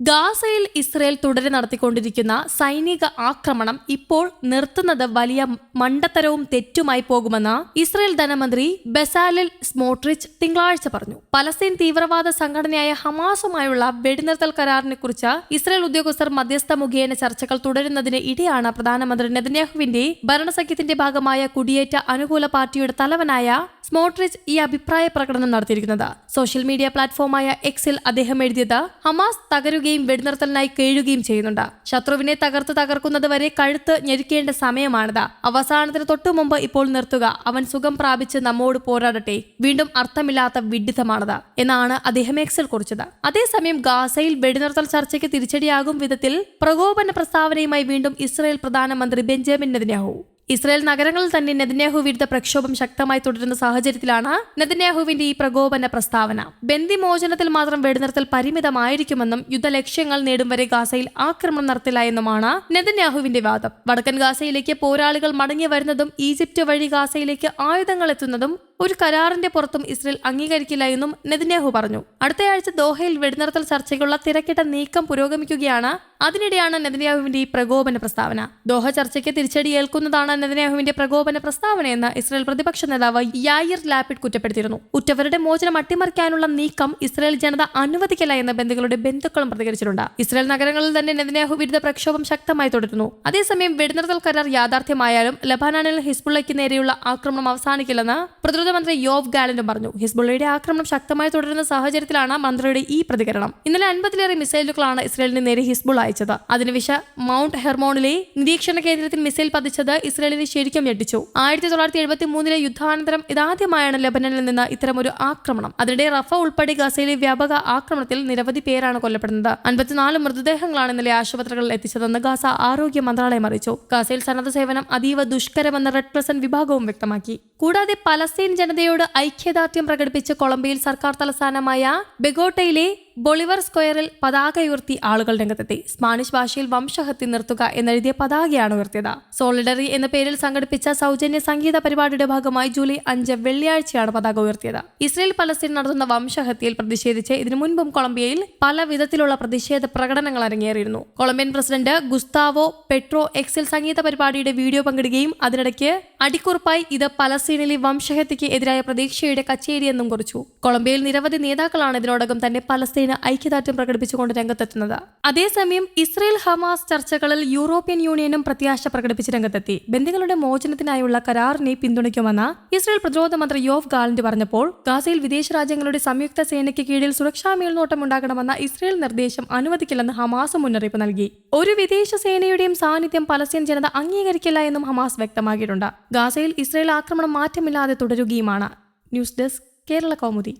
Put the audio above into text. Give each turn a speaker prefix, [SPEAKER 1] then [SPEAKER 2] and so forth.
[SPEAKER 1] ഗാസയിൽ ഇസ്രയേൽ തുടരെ നടത്തിക്കൊണ്ടിരിക്കുന്ന സൈനിക ആക്രമണം ഇപ്പോൾ നിർത്തുന്നത് വലിയ മണ്ടത്തരവും തെറ്റുമായി പോകുമെന്ന് ഇസ്രയേൽ ധനമന്ത്രി ബസാലിൽ സ്മോട്രിച്ച് തിങ്കളാഴ്ച പറഞ്ഞു. പലസ്തീൻ തീവ്രവാദ സംഘടനയായ ഹമാസുമായുള്ള വെടിനിർത്തൽ കരാറിനെ കുറിച്ച് ഇസ്രയേൽ ഉദ്യോഗസ്ഥർ മധ്യസ്ഥ മുഖേന ചർച്ചകൾ തുടരുന്നതിന് ഇടെയാണ് പ്രധാനമന്ത്രി നെതന്യാഹുവിന്റെ ഭരണസഖ്യത്തിന്റെ ഭാഗമായ കുടിയേറ്റ അനുകൂല പാർട്ടിയുടെ തലവനായ സ്മോട്രിച്ച് ഈ അഭിപ്രായ പ്രകടനം നടത്തിയിരിക്കുന്നത്. സോഷ്യൽ മീഡിയ പ്ലാറ്റ്ഫോമായ എക്സിൽ അദ്ദേഹം എഴുതിയത് ഹമാസ് തകരുകയും വെടിനിർത്തലിനായി കേഴുകയും ചെയ്യുന്നുണ്ട്. ശത്രുവിനെ തകർത്ത് തകർക്കുന്നത് വരെ കഴുത്ത് ഞെരുക്കേണ്ട സമയമാണിത്. അവസാനത്തിന് തൊട്ടു മുമ്പ് ഇപ്പോൾ നിർത്തുക അവൻ സുഖം പ്രാപിച്ച് നമ്മോട് പോരാടട്ടെ വീണ്ടും അർത്ഥമില്ലാത്ത വിഡിത്തമാണത് എന്നാണ് അദ്ദേഹം എക്സിൽ കുറിച്ചത്. അതേസമയം ഗാസയിൽ വെടിനിർത്തൽ ചർച്ചയ്ക്ക് തിരിച്ചടിയാകും വിധത്തിൽ പ്രകോപന പ്രസ്താവനയുമായി വീണ്ടും ഇസ്രായേൽ പ്രധാനമന്ത്രി ബെഞ്ചമിൻ നെതന്യാഹു. ഇസ്രായേൽ നഗരങ്ങളിൽ തന്നെ നെതന്യാഹു വിരുദ്ധ പ്രക്ഷോഭം ശക്തമായി തുടരുന്ന സാഹചര്യത്തിലാണ് നെതന്യാഹുവിന്റെ ഈ പ്രകോപന പ്രസ്താവന. ബന്ദിമോചനത്തിൽ മാത്രം വെടിനിർത്തൽ പരിമിതമായിരിക്കുമെന്നും യുദ്ധലക്ഷ്യങ്ങൾ നേടും വരെ ഗാസയിൽ ആക്രമണം നടത്തില്ല എന്നുമാണ് നെതന്യാഹുവിന്റെ വാദം. വടക്കൻ ഗാസയിലേക്ക് പോരാളികൾ മടങ്ങി വരുന്നതും ഈജിപ്റ്റ് വഴി ഗാസയിലേക്ക് ആയുധങ്ങൾ എത്തുന്നതും ഒരു കരാറിന്റെ പുറത്തും ഇസ്രയേൽ അംഗീകരിക്കില്ല എന്നും നെതിന്യാഹു പറഞ്ഞു. അടുത്തയാഴ്ച ദോഹയിൽ വെടിനിർത്തൽ ചർച്ചയ്ക്കുള്ള തിരക്കിട്ട നീക്കം പുരോഗമിക്കുകയാണ്. അതിനിടെയാണ് നെതന്യാഹുവിന്റെ ഈ പ്രകോപന പ്രസ്താവന. ദോഹ ചർച്ചയ്ക്ക് തിരിച്ചടി ഏൽക്കുന്നതാണ് നെതന്യാഹുവിന്റെ പ്രകോപന പ്രസ്താവനയെന്ന് ഇസ്രയേൽ പ്രതിപക്ഷ നേതാവ് യായിർ ലാപിഡ് കുറ്റപ്പെടുത്തിയിരുന്നു. ഉറ്റവരുടെ മോചനം അട്ടിമറിക്കാനുള്ള നീക്കം ഇസ്രയേൽ ജനത അനുവദിക്കില്ല എന്ന ബന്ധുക്കളുടെ ബന്ധുക്കളും പ്രതികരിച്ചിട്ടുണ്ട്. ഇസ്രയേൽ നഗരങ്ങളിൽ തന്നെ നെതന്യാഹു വിരുദ്ധ പ്രക്ഷോഭം ശക്തമായി തുടരുന്നു. അതേസമയം വെടിനിർത്തൽ കരാർ യാഥാർത്ഥ്യമായാലും ലബാനാനിൽ ഹിസ്ബുള്ളയ്ക്ക് നേരെയുള്ള ആക്രമണം അവസാനിക്കില്ലെന്ന് പ്രതിരോധ മന്ത്രി യോവ് ഗാലന്റും പറഞ്ഞു. ഹിസ്ബുള്ളയുടെ ആക്രമണം ശക്തമായി തുടരുന്ന സാഹചര്യത്തിലാണ് മന്ത്രിയുടെ ഈ പ്രതികരണം. ഇന്നലെ അൻപതിലേറെ മിസൈലുകളാണ് ഇസ്രയേലിന് നേരെ ഹിസ്ബുൾ അയച്ചത്. അതിന് വിശ മൗണ്ട് ഹെർമോണിലെ നിരീക്ഷണ കേന്ദ്രത്തിൽ മിസൈൽ പതിച്ചത് ഇസ്രയേലിനെ ശരിക്കും ഞെട്ടിച്ചു. ആയിരത്തി തൊള്ളായിരത്തി എഴുപത്തി മൂന്നിലെ യുദ്ധാനന്തരം ഇതാദ്യമായാണ് ലബനനിൽ നിന്ന് ഇത്തരമൊരു ആക്രമണം. അതിനിടെ റഫ ഉൾപ്പെടെ ഗസയിലെ വ്യാപക ആക്രമണത്തിൽ നിരവധി പേരാണ് കൊല്ലപ്പെടുന്നത്. അൻപത്തിനാല് മൃതദേഹങ്ങളാണ് ഇന്നലെ ആശുപത്രികളിൽ എത്തിച്ചതെന്ന് ഗാസ ആരോഗ്യ മന്ത്രാലയം അറിയിച്ചു. ഗാസയിൽ സന്നദ്ധ സേവനം അതീവ ദുഷ്കരമെന്ന റെഡ് പ്രസന്റ് വിഭാഗവും വ്യക്തമാക്കി. കൂടാതെ പലസ്തീൻ ജനതയോട് ഐക്യദാർഢ്യം പ്രകടിപ്പിച്ച് കൊളംബിയയിൽ സർക്കാർ തലസ്ഥാനമായ ബെഗോട്ടയിലെ ബൊളിവർ സ്ക്വയറിൽ പതാക ഉയർത്തി ആളുകൾ രംഗത്തെത്തി. സ്പാനിഷ് ഭാഷയിൽ വംശഹത്യ നിർത്തുക എന്നെഴുതിയ പതാകയാണ് ഉയർത്തിയത്. സോളിഡറി എന്ന പേരിൽ സംഘടിപ്പിച്ച സൗജന്യ സംഗീത പരിപാടിയുടെ ഭാഗമായി ജൂലൈ അഞ്ച് വെള്ളിയാഴ്ചയാണ് പതാക ഉയർത്തിയത്. ഇസ്രയേൽ പലസ്തീൻ നടത്തുന്ന വംശഹത്യയിൽ പ്രതിഷേധിച്ച് ഇതിനു മുൻപും കൊളംബിയയിൽ പല വിധത്തിലുള്ള പ്രതിഷേധ പ്രകടനങ്ങൾ അരങ്ങേറിയിരുന്നു. കൊളംബിയൻ പ്രസിഡന്റ് ഗുസ്താവോ പെട്രോ എക്സിൽ സംഗീത പരിപാടിയുടെ വീഡിയോ പങ്കിടുകയും അതിനിടയ്ക്ക് അടിക്കുറിപ്പായി ഇത് പലസ്തീനിലെ വംശഹത്യയ്ക്ക് എതിരായ പ്രതീക്ഷയുടെ കച്ചേരിയെന്നും കുറിച്ചു. കൊളംബിയയിൽ നിരവധി നേതാക്കളാണ് ഇതിനോടകം തന്നെ പലസ്തീന് ഐക്യദാർഢ്യം പ്രകടിപ്പിച്ചുകൊണ്ട് രംഗത്തെത്തുന്നത്. അതേസമയം ഇസ്രയേൽ ഹമാസ് ചർച്ചകളിൽ യൂറോപ്യൻ യൂണിയനും പ്രത്യാശ പ്രകടിപ്പിച്ച് രംഗത്തെത്തി. ബന്ദികളുടെ മോചനത്തിനായുള്ള കരാറിനെ പിന്തുണയ്ക്കുമെന്ന് ഇസ്രയേൽ പ്രതിരോധ മന്ത്രി യോഫ് ഗാലന്റ് പറഞ്ഞപ്പോൾ ഗാസയിൽ വിദേശ രാജ്യങ്ങളുടെ സംയുക്ത സേനയ്ക്ക് കീഴിൽ സുരക്ഷാ മേൽനോട്ടം ഉണ്ടാകണമെന്ന ഇസ്രയേൽ നിർദ്ദേശം അനുവദിക്കില്ലെന്ന് ഹമാസ് മുന്നറിയിപ്പ് നൽകി. ഒരു വിദേശ സേനയുടെയും സാന്നിധ്യം പലസ്തീൻ ജനത അംഗീകരിക്കില്ല എന്നും ഹമാസ് വ്യക്തമാക്കിയിട്ടുണ്ട്. ഗാസയിൽ ഇസ്രയേൽ ആക്രമണം മാറ്റമില്ലാതെ തുടരുകയുമാണ്. News desk Kerala Kaumudi.